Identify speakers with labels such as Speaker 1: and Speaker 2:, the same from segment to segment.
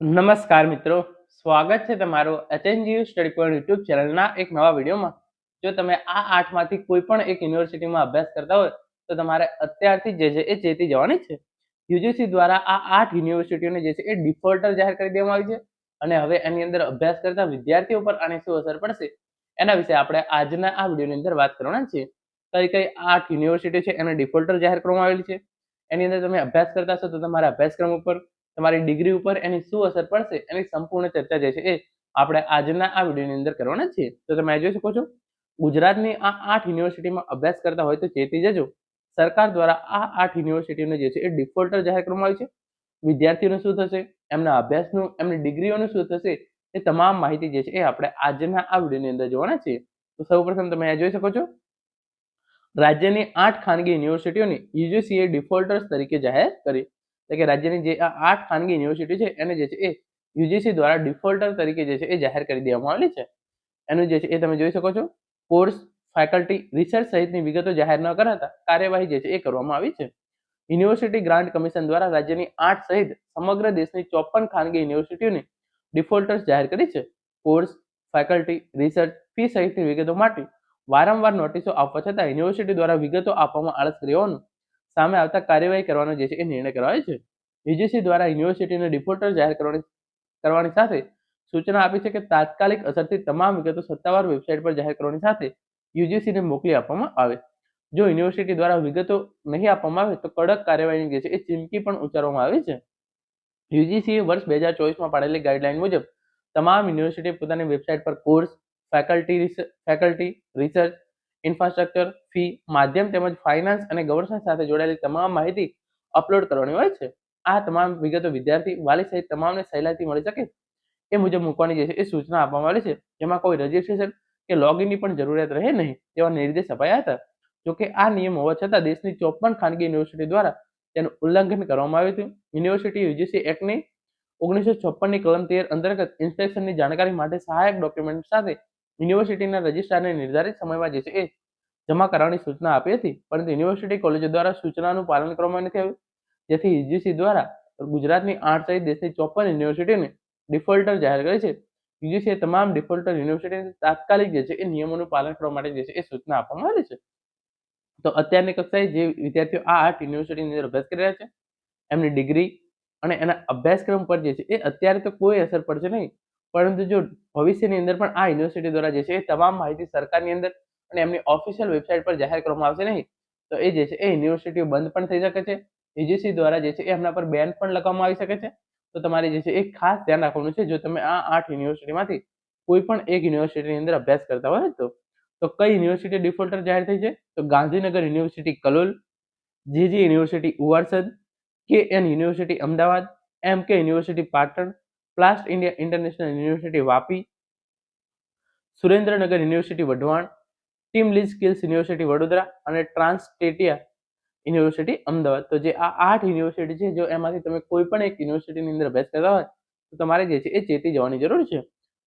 Speaker 1: નમસ્કાર મિત્રો, સ્વાગત છે તમારું એચએનજીયુ સ્ટડી પોઈન્ટ યુટ્યુબ ચેનલના એક નવા વિડીયોમાં. જો તમે આ આઠમાંથી કોઈ પણ એક યુનિવર્સિટીમાં અભ્યાસ કરતા હોય, તો તમારે અત્યારથી જે છે એ ચેતી જવાની છે. યુજીસી દ્વારા આ આઠ યુનિવર્સિટીઓને જે છે એ ડિફોલ્ટર જાહેર કરી દેવામાં આવી છે અને હવે એની અંદર અભ્યાસ કરતા વિદ્યાર્થીઓ પર આની શું અસર પડશે, એના વિશે આપણે આજના આ વિડીયોની અંદર વાત કરવાના છીએ. કઈ કઈ આઠ યુનિવર્સિટી છે એને ડિફોલ્ટર જાહેર કરવામાં આવેલી છે, એની અંદર તમે અભ્યાસ કરતા છો તો તમારા અભ્યાસક્રમ ઉપર તમારી ડિગ્રી ઉપર એની શું અસર પડશે એની સંપૂર્ણ ચર્ચા જે છે એ આપણે આજના આ વિડીયોની અંદર કરવાના છીએ. તો તમે જોઈ શકો છો, ગુજરાતની આ આઠ યુનિવર્સિટીમાં અભ્યાસ કરતા હોય તો ચેતી જજો. સરકાર દ્વારા આ આઠ યુનિવર્સિટીઓને જે છે એ ડિફોલ્ટર જાહેર કરવામાં આવી છે. વિદ્યાર્થીઓનું શું થશે, એમના અભ્યાસનું, એમની ડિગ્રીઓનું શું થશે, એ તમામ માહિતી જે છે એ આપણે આજના આ વિડીયોની અંદર જોવાના છીએ. તો સૌપ્રથમ તમે અહીંયા જોઈ શકો છો, રાજ્યની આઠ ખાનગી યુનિવર્સિટીઓની યુજીસીએ ડિફોલ્ટર્સ તરીકે જાહેર કરી. એટલે કે રાજ્યની જે આ આઠ ખાનગી યુનિવર્સિટી છે, એને જે છે એ યુજીસી દ્વારા ડિફોલ્ટર તરીકે જે છે એ જાહેર કરી દેવામાં આવેલી છે. એનું જે છે એ તમે જોઈ શકો છો કોર્સ ફેકલ્ટી રિસર્ચ સહિતની વિગતો જાહેર ન કરાતા કાર્યવાહી જે છે એ કરવામાં આવી છે. યુનિવર્સિટી ગ્રાન્ટ કમિશન દ્વારા રાજ્યની આઠ સહિત સમગ્ર દેશની ચોપન ખાનગી યુનિવર્સિટીઓને ડિફોલ્ટર્સ જાહેર કરી છે. કોર્સ ફેકલ્ટી રિસર્ચ ફી સહિતની વિગતો માટે વારંવાર નોટિસો આપવા છતાં યુનિવર્સિટી દ્વારા વિગતો આપવામાં આળસ કરી હોવાનું સામે આવતા કાર્યવાહી કરવાનો જે છે એ નિર્ણય કરાયો છે. યુજીસી દ્વારા યુનિવર્સિટીને ડિફોલ્ટર જાહેર કરવાની કરવાની સાથે સૂચના આપી છે કે તાત્કાલિક અસરથી તમામ વિગતો સત્તાવાર વેબસાઇટ પર જાહેર કરવાની સાથે યુજીસીને મોકલી આપવામાં આવે. જો યુનિવર્સિટી દ્વારા વિગતો નહીં આપવામાં આવે તો કડક કાર્યવાહીની જે છે એ ચીમકી પણ ઉચ્ચારવામાં આવી છે. યુજીસીએ વર્ષ બે હજાર ચોવીસમાં પાડેલી ગાઈડલાઈન મુજબ તમામ યુનિવર્સિટી પોતાની વેબસાઇટ પર course faculty faculty, research infrastructure fee માધ્યમ તેમજ ફાઇનાન્સ અને ગવર્નન્સ સાથે જોડાયેલી તમામ માહિતી અપલોડ કરવાની હોય છે. આ તમામ વિગતો વિદ્યાર્થી વાલી સહિત તમામને સહેલાઈથી મળી શકે. એ મુજબ મૂકવાની જે છે એ સૂચના આપવામાં આવી છે. જેમાં કોઈ રજીસ્ટ્રેશન કે લોગિનની પણ જરૂરિયાત રહે નહીં તેવા નિર્દેશ અપાયા હતા. જોકે આ નિયમ હોવા છતાં દેશની ચોપન ખાનગી યુનિવર્સિટી દ્વારા તેનું ઉલ્લંઘન કરવામાં આવ્યું હતું. યુનિવર્સિટી યુજીસી એક્ટની ઓગણીસો છપ્પનની કલમ તેર અંતર્ગત ઇન્સ્પેક્શનની જાણકારી માટે સહાયક ડોક્યુમેન્ટ સાથે યુનિવર્સિટીના રજિસ્ટ્રારને નિર્ધારિત સમયમાં જે છે એ જમા કરાવવાની સૂચના આપી હતી, પરંતુ યુનિવર્સિટી કોલેજો દ્વારા સૂચનાનું પાલન કરવામાં નથી આવ્યું. જેથી યુજીસી દ્વારા ગુજરાતની આઠ સહિત દેશની ચોપન યુનિવર્સિટીને ડિફોલ્ટર જાહેર કરી છે. યુજીસીએ તમામ ડિફોલ્ટર યુનિવર્સિટીને તાત્કાલિક જે છે એ નિયમોનું પાલન કરવા માટે જે છે એ સૂચના આપવામાં આવી છે. તો અત્યારની કક્ષાએ જે વિદ્યાર્થીઓ આ આઠ યુનિવર્સિટીની અંદર અભ્યાસ કરી રહ્યા છે, એમની ડિગ્રી અને એના અભ્યાસક્રમ પર જે છે એ અત્યારે તો કોઈ અસર પડશે નહીં. પરંતુ જો ભવિષ્યની અંદર પણ આ યુનિવર્સિટી દ્વારા જે છે એ તમામ માહિતી સરકારની અંદર અને એમની ઓફિશિયલ વેબસાઇટ પર જાહેર કરવામાં આવશે નહીં, તો એ જે છે એ યુનિવર્સિટીઓ બંધ પણ થઈ શકે છે. યુજીસી દ્વારા જે છે એ એમના પર બેન પણ લગાવવામાં આવી શકે છે. તો તમારે જે છે એ ખાસ ધ્યાન રાખવાનું છે, જો તમે આ આઠ યુનિવર્સિટીમાંથી કોઈ પણ એક યુનિવર્સિટીની અંદર અભ્યાસ કરતા હોય તો તો કઈ યુનિવર્સિટી ડિફોલ્ટર જાહેર થઈ છે? તો Gandhinagar university Kalol GG university Uvarsad, K N university Ahmedabad, M K university Patan Plast India international university Vapi Surendranagar university Wadhwan TeamLease skills university Vadodara અને ટ્રાન્સટેટિયા યુનિવર્સિટી અમદાવાદ તો જે આ આઠ યુનિવર્સિટી છે, જો એમાંથી તમે કોઈ પણ એક યુનિવર્સિટીની અંદર અભ્યાસ કરતા હોય, તો તમારે જે છે એ ચેતી જવાની જરૂર છે.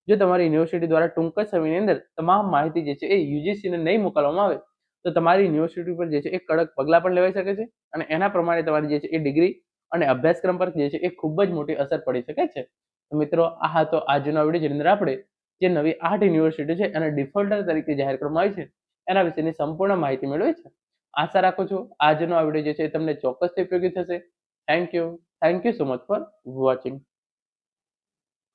Speaker 1: જો તમારી યુનિવર્સિટી દ્વારા ટૂંક સમયની અંદર તમામ માહિતી જે છે એ યુજીસીને નહીં મોકલવામાં આવે, તો તમારી યુનિવર્સિટી પર જે છે એ કડક પગલાં પણ લેવાઈ શકે છે અને એના પ્રમાણે તમારી જે છે એ ડિગ્રી અને અભ્યાસક્રમ પર જે છે એ ખૂબ જ મોટી અસર પડી શકે છે. મિત્રો, આ હતો આજનો વીડિયો જેની અંદર આપણે જે નવી આર્ટ યુનિવર્સિટી છે એને ડિફોલ્ટર તરીકે જાહેર કરવામાં આવી છે, એના વિશેની સંપૂર્ણ માહિતી મેળવી છે. આશા રાખું છું આજનો આ વીડિયો જે છે તમને ચોક્કસથી ઉપયોગી થશે. Thank you thank you so much for watching